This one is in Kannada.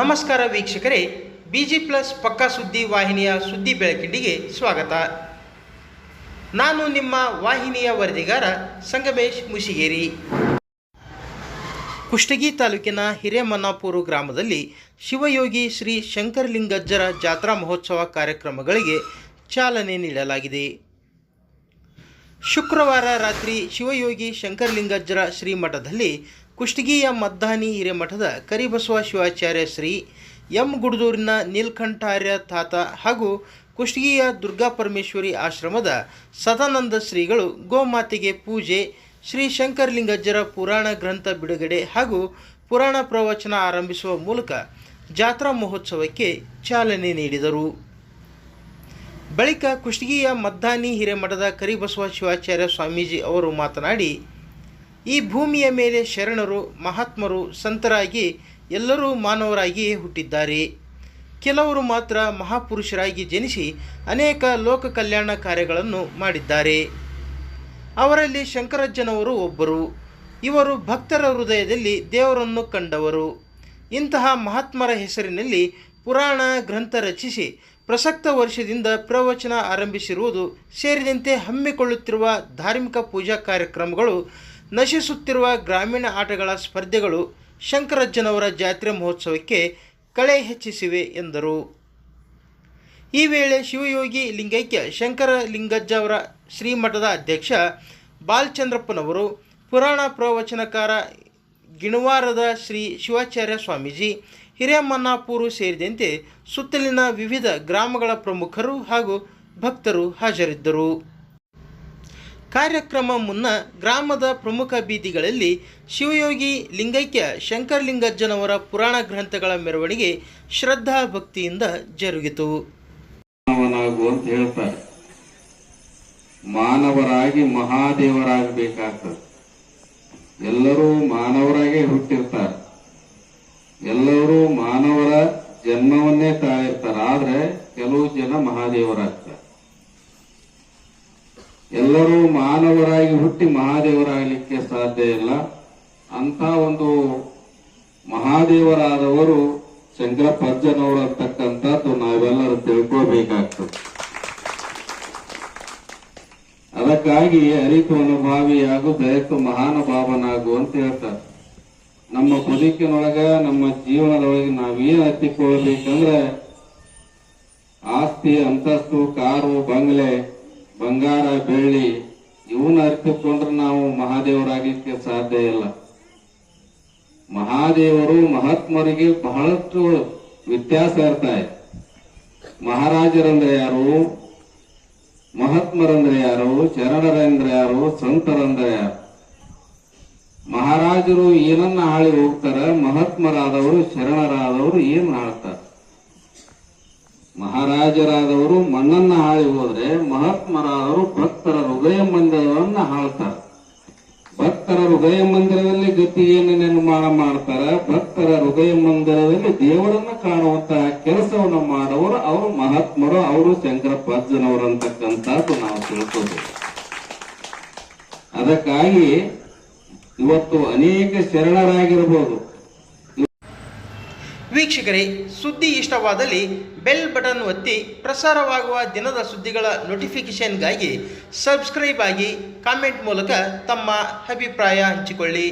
ನಮಸ್ಕಾರ ವೀಕ್ಷಕರೇ, ಬಿಜಿ ಪ್ಲಸ್ ಪಕ್ಕಾ ಸುದ್ದಿ ವಾಹಿನಿಯ ಸುದ್ದಿ ಬೆಳಕಿಂಡಿಗೆ ಸ್ವಾಗತ. ನಾನು ನಿಮ್ಮ ವಾಹಿನಿಯ ವರದಿಗಾರ ಸಂಗಮೇಶ್ ಮುಸಿಗೇರಿ ಕುಷ್ಟಗಿ ತಾಲೂಕಿನ ಹಿರೇಮನ್ನಾಪೂರು ಗ್ರಾಮದಲ್ಲಿ ಶಿವಯೋಗಿ ಶ್ರೀ ಶಂಕರಲಿಂಗಜ್ಜರ ಜಾತ್ರಾ ಮಹೋತ್ಸವ ಕಾರ್ಯಕ್ರಮಗಳಿಗೆ ಚಾಲನೆ ನೀಡಲಾಗಿದೆ. ಶುಕ್ರವಾರ ರಾತ್ರಿ ಶಿವಯೋಗಿ ಶಂಕರಲಿಂಗಜ್ಜರ ಶ್ರೀಮಠದಲ್ಲಿ ಕುಷ್ಟಗಿಯ ಮದ್ದಾನಿ ಹಿರೇಮಠದ ಕರಿಬಸವ ಶಿವಾಚಾರ್ಯ ಶ್ರೀ ಎಂ ಗುಡದೂರಿನ ನೀಲ್ಕಂಠಾರ್ಯ ತಾತ ಹಾಗೂ ಕುಷ್ಟಗಿಯ ದುರ್ಗಾಪರಮೇಶ್ವರಿ ಆಶ್ರಮದ ಸದಾನಂದ ಶ್ರೀಗಳು ಗೋಮಾತೆಗೆ ಪೂಜೆ, ಶ್ರೀ ಶಂಕರಲಿಂಗಜ್ಜರ ಪುರಾಣ ಗ್ರಂಥ ಬಿಡುಗಡೆ ಹಾಗೂ ಪುರಾಣ ಪ್ರವಚನ ಆರಂಭಿಸುವ ಮೂಲಕ ಜಾತ್ರಾ ಮಹೋತ್ಸವಕ್ಕೆ ಚಾಲನೆ ನೀಡಿದರು. ಬಳಿಕ ಕುಷ್ಟಗಿಯ ಮದ್ದಾನಿ ಹಿರೇಮಠದ ಕರಿಬಸವ ಶಿವಾಚಾರ್ಯ ಸ್ವಾಮೀಜಿ ಅವರು ಮಾತನಾಡಿ ಈ ಭೂಮಿಯ ಮೇಲೆ ಶರಣರು, ಮಹಾತ್ಮರು, ಸಂತರಾಗಿ ಎಲ್ಲರೂ ಮಾನವರಾಗಿ ಹುಟ್ಟಿದ್ದಾರೆ. ಕೆಲವರು ಮಾತ್ರ ಮಹಾಪುರುಷರಾಗಿ ಜನಿಸಿ ಅನೇಕ ಲೋಕ ಕಲ್ಯಾಣ ಕಾರ್ಯಗಳನ್ನು ಮಾಡಿದ್ದಾರೆ. ಅವರಲ್ಲಿ ಶಂಕರಜ್ಜನವರು ಒಬ್ಬರು. ಇವರು ಭಕ್ತರ ಹೃದಯದಲ್ಲಿ ದೇವರನ್ನು ಕಂಡವರು. ಇಂತಹ ಮಹಾತ್ಮರ ಹೆಸರಿನಲ್ಲಿ ಪುರಾಣ ಗ್ರಂಥ ರಚಿಸಿ ಪ್ರಸಕ್ತ ವರ್ಷದಿಂದ ಪ್ರವಚನ ಆರಂಭಿಸಿರುವುದು ಸೇರಿದಂತೆ ಹಮ್ಮಿಕೊಳ್ಳುತ್ತಿರುವ ಧಾರ್ಮಿಕ ಪೂಜಾ ಕಾರ್ಯಕ್ರಮಗಳು ನಶಿಸುತ್ತಿರುವ ಗ್ರಾಮೀಣ ಆಟಗಳ ಸ್ಪರ್ಧೆಗಳು ಶಂಕರಜ್ಜನವರ ಜಾತ್ರೆ ಮಹೋತ್ಸವಕ್ಕೆ ಕಳೆ ಹೆಚ್ಚಿಸಿವೆ ಎಂದರು. ಈ ವೇಳೆ ಶಿವಯೋಗಿ ಲಿಂಗೈಕ್ಯ ಶಂಕರ ಲಿಂಗಜ್ಜ ಅವರ ಶ್ರೀಮಠದ ಅಧ್ಯಕ್ಷ ಬಾಲಚಂದ್ರಪ್ಪನವರು, ಪುರಾಣ ಪ್ರವಚನಕಾರ ಗಿಣವಾರದ ಶ್ರೀ ಶಿವಾಚಾರ್ಯ ಸ್ವಾಮೀಜಿ, ಹಿರೇಮನ್ನಾಪೂರು ಸೇರಿದಂತೆ ಸುತ್ತಲಿನ ವಿವಿಧ ಗ್ರಾಮಗಳ ಪ್ರಮುಖರು ಹಾಗೂ ಭಕ್ತರು ಹಾಜರಿದ್ದರು. ಕಾರ್ಯಕ್ರಮ ಮುನ್ನ ಗ್ರಾಮದ ಪ್ರಮುಖ ಬೀದಿಗಳಲ್ಲಿ ಶಿವಯೋಗಿ ಲಿಂಗೈಕ್ಯ ಶಂಕರಲಿಂಗಜ್ಜನವರ ಪುರಾಣ ಗ್ರಂಥಗಳ ಮೆರವಣಿಗೆ ಶ್ರದ್ಧಾ ಭಕ್ತಿಯಿಂದ ಜರುಗಿತು. ಅಂತ ಹೇಳ್ತಾರೆ. ಮಾನವರಾಗಿ ಮಹಾದೇವರಾಗಬೇಕಾಗ್ತದೆ. ಎಲ್ಲರೂ ಮಾನವರಾಗೇ ಹುಟ್ಟಿರ್ತಾರೆ. ಎಲ್ಲರೂ ಮಾನವರ ಜನ್ಮವನ್ನೇ ತಾಳಿರ್ತಾರೆ. ಆದ್ರೆ ಕೆಲವು ಜನ ಮಹಾದೇವರಾಗ್ತಾರೆ. ಎಲ್ಲರೂ ಮಾನವರಾಗಿ ಹುಟ್ಟಿ ಮಹಾದೇವರಾಗಲಿಕ್ಕೆ ಸಾಧ್ಯ ಇಲ್ಲ. ಅಂತ ಒಂದು ಮಹಾದೇವರಾದವರು ಶಂಕರಪ್ಪಜ್ಜನವರು ಅಂತಕ್ಕಂಥದ್ದು ನಾವೆಲ್ಲರೂ ತಿಳ್ಕೋಬೇಕಾಗ್ತದೆ. ಅದಕ್ಕಾಗಿ ಅರಿತು ಅನುಭಾವಿಯಾಗು ದಯತು ಮಹಾನುಭಾವನಾಗು ಅಂತ ಹೇಳ್ತಾರೆ. ನಮ್ಮ ಬದುಕಿನೊಳಗ, ನಮ್ಮ ಜೀವನದೊಳಗೆ ನಾವೇನು ಹತ್ತಿಕೊಳ್ಬೇಕಂದ್ರೆ ಆಸ್ತಿ, ಅಂತಸ್ತು, ಕಾರು, ಬಂಗ್ಲೆ ಬಂಗಾರ, ಬೆಳ್ಳಿ ಇವನ್ನ ಅರ್ಪಿಸ್ಕೊಂಡ್ರೆ ನಾವು ಮಹಾದೇವರಾಗಲಿಕ್ಕೆ ಸಾಧ್ಯ ಇಲ್ಲ. ಮಹಾದೇವರು, ಮಹಾತ್ಮರಿಗೆ ಬಹಳಷ್ಟು ವ್ಯತ್ಯಾಸ ಇರ್ತಾರೆ ಮಹಾರಾಜರಂದ್ರೆ ಯಾರು? ಮಹಾತ್ಮರಂದ್ರೆ ಯಾರು? ಶರಣರಂದ್ರೆ ಯಾರು? ಸಂತರಂದ್ರೆ ಯಾರು? ಮಹಾರಾಜರು ಏನನ್ನ ಆಳಿ ಹೋಗ್ತಾರ, ಮಹಾತ್ಮರಾದವರು, ಶರಣರಾದವರು ಏನ್ ಆಳ್ತಾರ? ಮಹಾರಾಜರಾದವರು ಮಣ್ಣನ್ನ ಹಾಳಿ ಹೋದ್ರೆ ಮಹಾತ್ಮರಾದವರು ಭಕ್ತರ ಹೃದಯ ಮಂದಿರವನ್ನ ಹಾಳ್ತಾರೆ. ಭಕ್ತರ ಹೃದಯ ಮಂದಿರದಲ್ಲಿ ಗತಿಯನ್ನು ನಿರ್ಮಾಣ ಮಾಡ್ತಾರ. ಭಕ್ತರ ಹೃದಯ ಮಂದಿರದಲ್ಲಿ ದೇವರನ್ನ ಕಾಣುವಂತಹ ಕೆಲಸವನ್ನು ಮಾಡುವವರು ಅವರು ಮಹಾತ್ಮರು, ಅವರು ಶಂಕರಪ್ಪ ಅಜ್ಜನವರು ಅಂತಕ್ಕಂಥದ್ದು ನಾವು ತಿಳ್ಕೋಬೇಕು. ಅದಕ್ಕಾಗಿ ಇವತ್ತು ಅನೇಕ ಶರಣರಾಗಿರ್ಬೋದು. ವೀಕ್ಷಕರೇ, ಸುದ್ದಿ ಇಷ್ಟವಾದಲ್ಲಿ ಬೆಲ್ ಬಟನ್ ಒತ್ತಿ ಪ್ರಸಾರವಾಗುವ ದಿನದ ಸುದ್ದಿಗಳ ನೋಟಿಫಿಕೇಷನ್ಗಾಗಿ ಸಬ್ಸ್ಕ್ರೈಬ್ ಆಗಿ ಕಾಮೆಂಟ್ ಮೂಲಕ ತಮ್ಮ ಅಭಿಪ್ರಾಯ ಹಂಚಿಕೊಳ್ಳಿ.